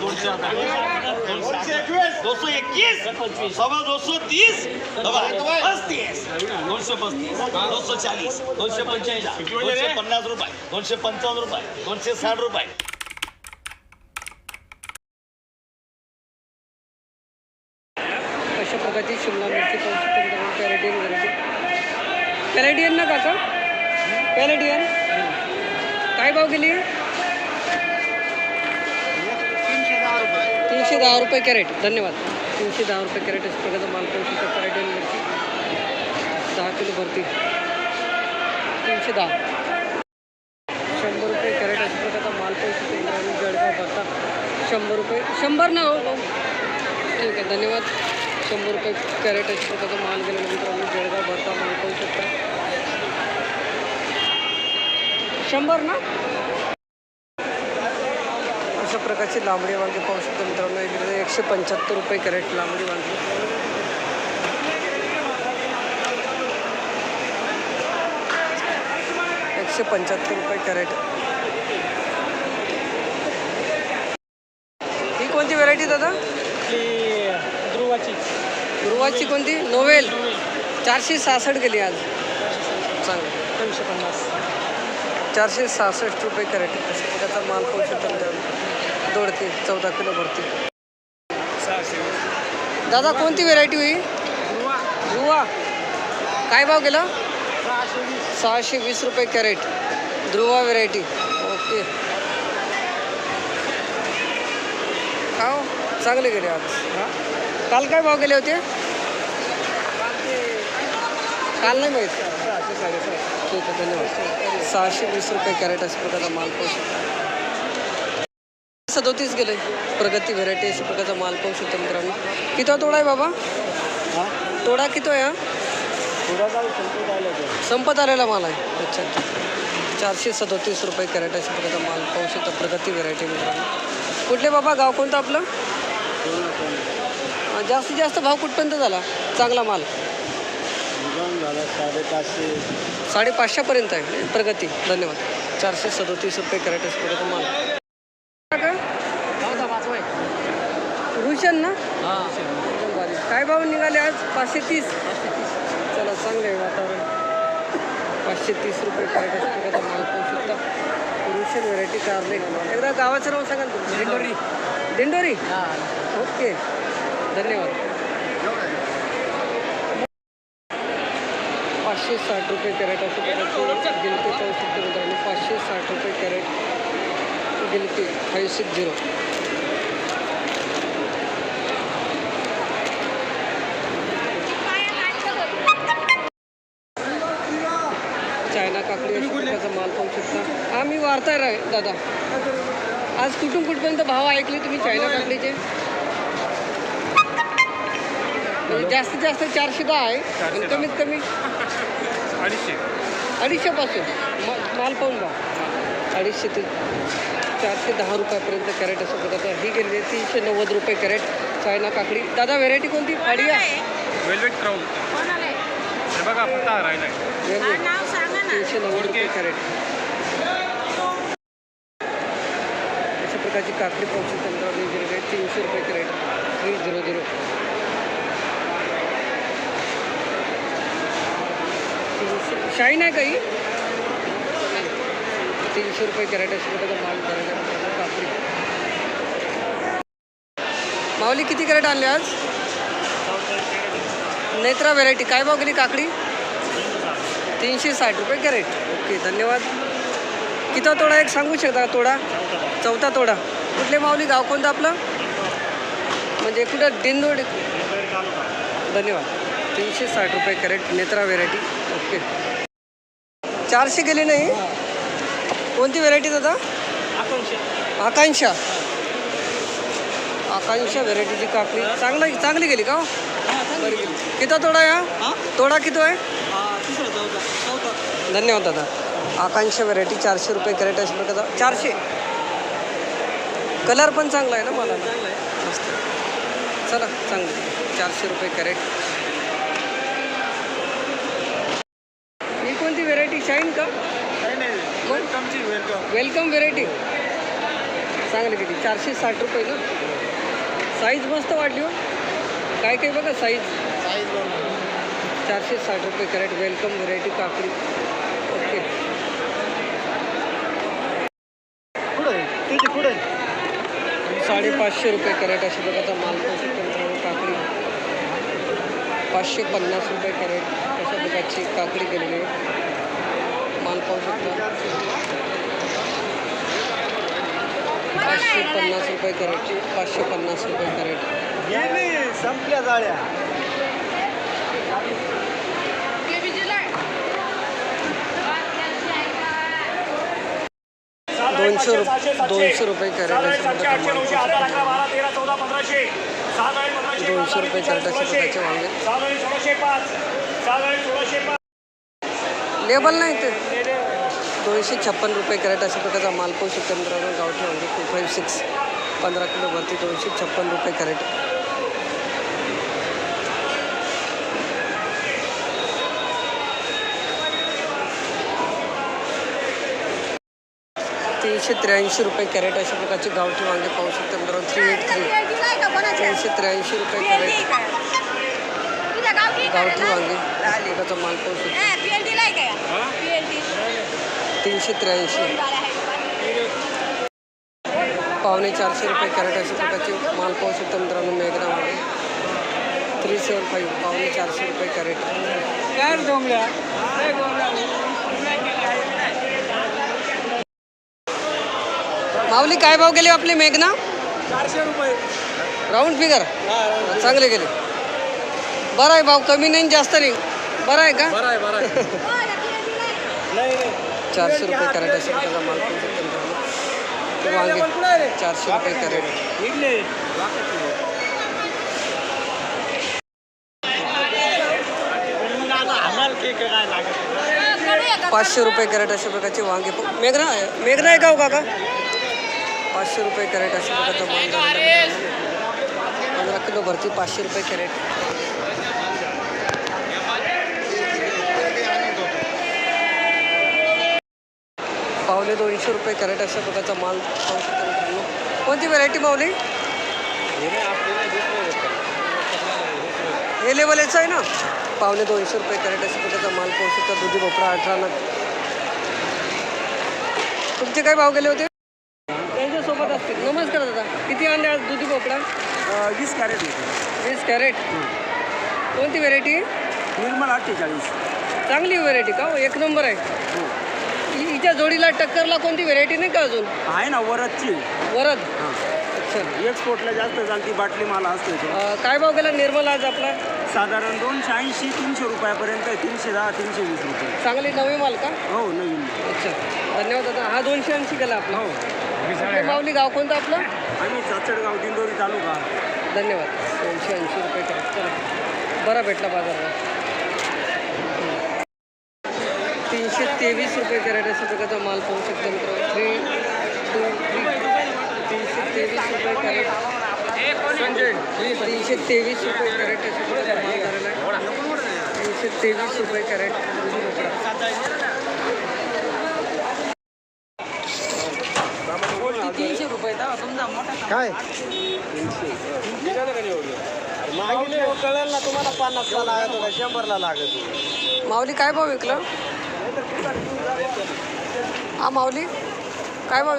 दोनशे एकवीस. सव्वा दोनशे तीस. पस्तीस. दोनशे पस्तीस. दोनशे चाळीस. दोनशे पंच्याऐंशी दोनशे पन्नास रुपये. दोनशे पंचावन्न रुपये. दोनशे साठ रुपये. अशा प्रकारची शिमला मिरची कॅरेटियन व्हरायटी कॅरेटियन ना काका? काय भाव गेली तीनशे दहा रुपये कॅरेट. धन्यवाद. तीनशे दहा रुपये कॅरेट असते प्रकारचा माल पाहू शकतो. मिरची. दहा किलो भरती. तीनशे दहा. शंभर रुपये कॅरेट असते प्रकारचा माल पाहू शकतो. जळगाव भरता. शंभर रुपये. शंभर ना हो. भाऊ ठीक आहे. धन्यवाद. शंभर रुपये कॅरेट अशा प्रकारचा माल गेल्यानंतर आम्ही जळगाव भरता माल पाहू शकता. शंभर ना? प्रकारची लांबडी वांगी पाहू शकतो मित्रांनो. इकडे एकशे पंच्याहत्तर रुपये कॅरेट लांबडी वांगी. एकशे पंच्याहत्तर रुपये कॅरेट. ही कोणती व्हरायटी दादा? ध्रुवाची गुरुवाची कोणती? नोवेल. चारशे सहासष्ट गेली आज. चांगलं. दोनशे पन्नास. चारशे सहासष्ट रुपये कॅरेट. अशा प्रकारचा माल पाहू दोडके चौदा किलो भरती दादा कोणती व्हेरायटी होई? ध्रुवा काय भाव गेला? सहाशे वीस। रुपये कॅरेट। Dhruva variety okay. खाओ. चांगले गेले आज. हां? काल काय भाव गेले होते? काल नाही माहीत. ठीक आहे धन्यवाद. सहाशे वीस रुपये कॅरेट अशा प्रकारचा माल. पाहू शकतो सदोतीस गेले. प्रगती व्हेरायटी अशा प्रकारचा माल पाहू शकतो मित्रांनो. किती तोडा आहे बाबा? हां? तोडा किती आहे हा? संपत आलेला माल आहे. अच्छा चारशे सदोतीस रुपये कॅरेट अशा प्रकारचा माल पाहू शकता प्रगती व्हेरायटी मित्रांनो. कुठले बाबा? गाव कोणतं आपलं? जास्तीत जास्त भाव कुठपर्यंत झाला? चांगला माल. साडेपाचशे. साडेपाचशेपर्यंत आहे. प्रगती धन्यवाद. चारशे सदोतीस रुपये कॅरेट अशा प्रकारचा माल का? रुशन ना एकदम भारी काय भाव निघाले आज? पाचशे तीस. चला चांगलं आहे वातावरण. पाचशे तीस रुपये प्रकारचा माल पाहू शकता. रुशन व्हेरायटी कारले एकदा गावाचं नाव सांगा ना तुमचं. दिंडोरी. दिंडोरी? ओके. धन्यवाद. पाचशे साठ रुपये कॅरेट अशा प्रकारचे गिलके पाहू शकतो मित्रांनो पाचशे साठ रुपये कॅरेट गिलके फाईव्ह सिक्स झिरो चायना काकडी अशा प्रकारचा माल पाहू शकता हा मी वार्ताहर आहे दादा. आज कुठून कुठपर्यंत भाव ऐकले तुम्ही चायना काकडीचे म्हणजे जास्तीत जास्त चारशे दहा आहे आणि कमीत कमी अडीचशे. अडीचशेपासून मा माल पाहून भाव अडीचशे ते चारशे दहा रुपयापर्यंत कॅरेट असं प्रकारचं ही गेलेली आहे. तीनशे नव्वद रुपये कॅरेट चायना काकडी. दादा व्हेरायटी कोणती? फाडिया वेलवेट क्राऊन हे बघा राहिला तीनशे नव्वद रुपये कॅरेट अशा प्रकारची काकडी पाहू शकता मित्रांनो वेगवेगळे आहे तीनशे रुपये कॅरेट थ्री झिरो झिरो तीनशे शाईन आहे काही. तीनशे रुपये कॅरेट अशा प्रकारचा माल करायचा काकडी. माऊली किती कॅरेट आणले आज? नेत्रा व्हेरायटी काय भाव गेली काकडी? तीनशे साठ रुपये कॅरेट. ओके धन्यवाद. किती तोडा एक सांगू शकता का तोडा? चौथा तोडा. कुठले माऊली गाव कोणतं आपलं? म्हणजे कुठं? दिंदोड. धन्यवाद. तीनशे साठ रुपये कॅरेट नेत्रा व्हेरायटी ओके. चारशे गेली नाही? कोणती व्हेरायटी दादा? आकांक्षा. आकांक्षा व्हेरायटीची काकडी. चांगलं चांगली गेली का हो? बरी गेली. किती तोडा हा? तोडा किती आहे? धन्यवाद दादा. आकांक्षा व्हेरायटी चारशे रुपये कॅरेट अशा प्रकारचा चारशे. कलर पण चांगला आहे ना मला? मस्त. चला चांगलं. चारशे रुपये कॅरेट ही कोणती व्हेरायटी शाईन का? वेलकम व्हेरायटी चांगली किती चारशे साठ रुपये ना? साईज मस्त वाटली हो. काय काय बघा साईज चारशे साठ रुपये कॅरेट वेलकम व्हरायटी काकडी. ओके. साडेपाचशे रुपये कॅरेट अशा प्रकारचा माल पाहू शकतो मित्रांनो काकडी. पाचशे पन्नास रुपये कॅरेट अशा प्रकारची काकडी केलेली आहे. माल पाहू शकता. पाचशे पन्नास रुपये कॅरेट पाचशे पन्नास रुपये कॅरेट. संपल्या जाळ्या. दोनशे रुपये दोनशे रुपये कॅरेट. दोनशे रुपये कॅरेट वांगे. लेबल नाही ते. दोनशे छप्पन रुपये कॅरेट अशा प्रकारचा माल पाहू शकतो मित्रांनो. गावठी वांगे टू फाईव्ह सिक्स पंधरा किलोवरती दोनशे छप्पन रुपये कॅरेट. तीनशे त्र्याऐंशी रुपये कॅरेट अशा प्रकारचे गावठी वांगे पाहू शकतो मित्रांनो. Three eight three. तीनशे त्र्याऐंशी रुपये कॅरेट. गावठी वांगे प्रकारचा माल पाहू शकतो. तीनशे त्र्याऐंशी. पावणे चारशे रुपये कॅरेट अशा प्रकारचे माल पाहू शकतो मित्रांनो मेघनामध्ये. थ्री सेवन फाईव्ह पावणे चारशे रुपये कॅरेट. माऊली काय भाव गेले आपले मेघना? चारशे रुपये. राऊंड फिगर चांगले गेले. बरं आहे भाव कमी नाही जास्त नाही. बरं आहे का? बरं आहे बरं आहे. चारशे रुपये कॅरेट अशा प्रकारचा माल वांगे चारशे रुपये कॅरेट. पाचशे रुपये कॅरेट अशा प्रकारचे वांगे. मेघना मेघना आहे का हो काका? पाचशे रुपये कॅरेट अशा प्रकारचा माल पंधरा किलो भरती पाचशे रुपये कॅरेट. पावले दोनशे रुपये कॅरेट अशा प्रकारचा माल पाहू शकता मित्रांनो. कोणती व्हरायटी पावली? हे लेवल याचं आहे ना. पावणे दोनशे रुपये कॅरेट अशा प्रकारचा माल पाहू शकता. दुधी भोपळा अठरा नग. तुमचे काय भाव गेले होते त्यांच्यासोबत असतील नमस्कार दादा किती आणले आज दुधी भोपळा वीस कॅरेट वीस कॅरेट? कोणती व्हेरायटी निर्मल अठ्ठेचाळीस. चांगली व्हेरायटी का? हो? एक नंबर आहे. हि- हिच्या जोडीला टक्करला कोणती व्हेरायटी नाही का अजून? आहे ना वरदची. वरद? अच्छा. एक्सपोर्टला जास्त चालती बाटली माल असतो इथे. अं, काय भाव गेला निर्मल आज आपला? साधारण दोनशे ऐंशी तीनशे रुपयापर्यंत आहे. तीनशे दहा तीनशे वीस रुपये. चांगली नवी माल का? हो नवीन अच्छा. धन्यवाद दादा. हा दोनशे ऐंशी गेला आपला. हो. माऊली गाव कोणतं आपलं? आम्ही चाचडगाव दिंडोरी तालुका. धन्यवाद. दोनशे ऐंशी रुपये करा चला. बरा भेटला बाजारभाव. तीनशे तेवीस रुपये कॅरेट अशा प्रकारचा माल पाहू शकतो मित्रांनो. थ्री टू थ्री तीनशे तेवीस रुपये कॅरेट तीनशे तेवीस रुपये कॅरेट अशा प्रकारचा माल झालेला आहे. तीनशे तेवीस रुपये कॅरेट दुधी भोपळा तीनशे रुपये दादा समजा मोठा काय मागले कळेल ना तुम्हाला पन्नासला लागत होता शंभरला लागत. माऊली काय भाव विकलं हा माऊली काय भाव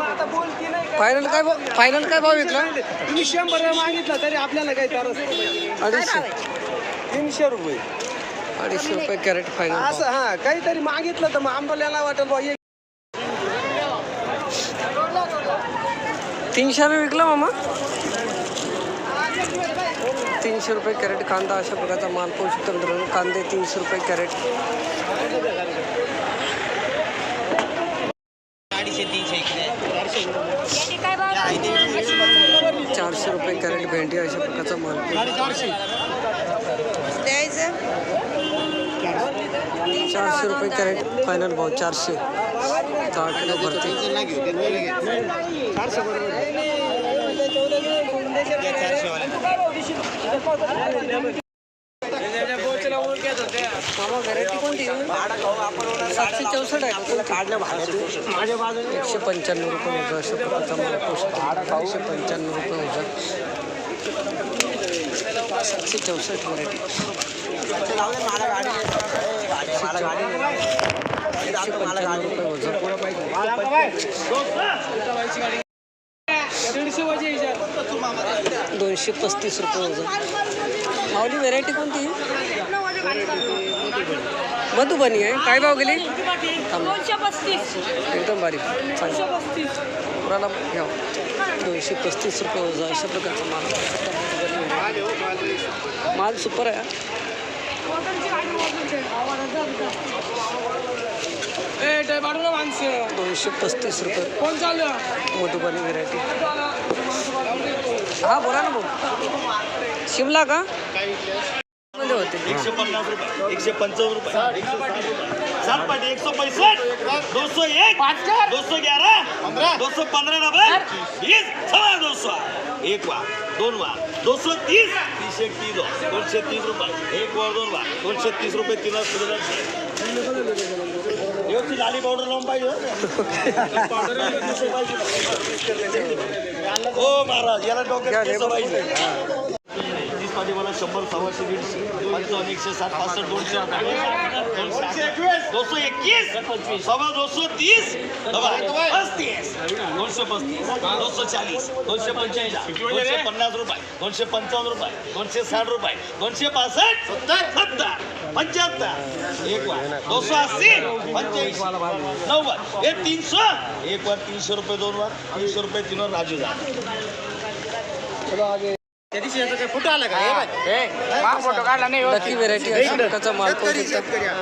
आता बोलती नाही का? फायनल काय भाव फायनल काय भाव विकला तुम्ही शंभर मागितलं तरी आपल्याला काही तरच नाही. अडीचशे तीनशे रुपये अडीचशे रुपये कॅरेट फायनल असं हा काहीतरी मागितलं तर मग आंबोल्याला वाटेल बुवा, एक तीनशेने विकला मामा. तीनशे रुपये कॅरेट कांदा अशा प्रकारचा माल पाहू शकतो मित्रांनो. कांदे तीनशे रुपये कॅरेट. चारशे रुपये कॅरेट भेंडी अशा प्रकारचा माल चारशे रुपये कॅरेट. फायनल भाव चारशे. दहा किलो भरते. एकशे पंच्याण्णव रुपये अशा प्रकारचा मला पोस्ट. एकशे रुपये सातशे चौसष्ट दोनशे पस्तीस रुपये वजन. माऊली व्हेरायटी कोणती? मधुबनी आहे. काय भाव गेली? एकदम बारीक चांगली. पुराला घ्या. दोनशे पस्तीस रुपये अशा प्रकारचा माल. माल सुपर आहे. दोनशे पस्तीस रुपये. कोण चाललं? मधुबनी व्हेरायटी हा बोला ना भाऊ. शिमला का? एकशे पन्नास रुपये. एकशे पंचावन्न रुपये. सात पाटी एक सौ पैंसठ दो सौ एक. दो सौ ग्यारह दो सौ पंद्रह नंबर बीस सवा दो सौ एक वार दोन वार दो सौ तीस. तीस एक तीस दोनशे तीस रुपये. एक वार दोन वार दोनशे तीस रुपये तीन व्यवस्थित आली पावडर लावून पाहिजे हो. महाराज. याला डोक्यात पाहिजे. तीस मला शंभर सव्वाशे दीडशे पंचावन्न एकशे सात पासष्ट दोनशे दोनशे एकवीस दोनशे सव्वा दोनशे तीस पस्तीस दोनशे पस्तीस दोनशे चाळीस दोनशे पंच्याऐंशी दोनशे पन्नास रुपये दोनशे पंचावन्न रुपये दोनशे साठ रुपये दोनशे पासष्ट सत्तर सत्तर पंच्याहत्तर एक वार दोनशे अस्सी पंच्याऐंशी नव्वद हे तीनशे एक वार तीनशे रुपये दोन वार तीनशे रुपये तीन वार राजू जा. त्या दिवशी याचा काय फोटो आला का? हे. फोटो काढला नाही लकी व्हेरायटी शकता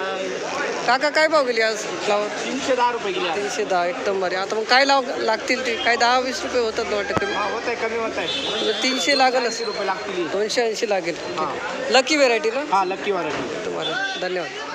काका काय भाव गेली आज फ्लावर तीनशे दहा रुपये किलो तीनशे दहा एकदम बरे आता मग काय लाव लागतील ते? काय दहा वीस रुपये होतात ना वाटतं कमी? होत आहे कमी होत आहे म्हणजे तीनशे लागेलच. रुपये लागतील. दोनशे ऐंशी लागेल. लकी व्हेरायटी ना? हा लक्की वारंटी तुम्हाला. धन्यवाद.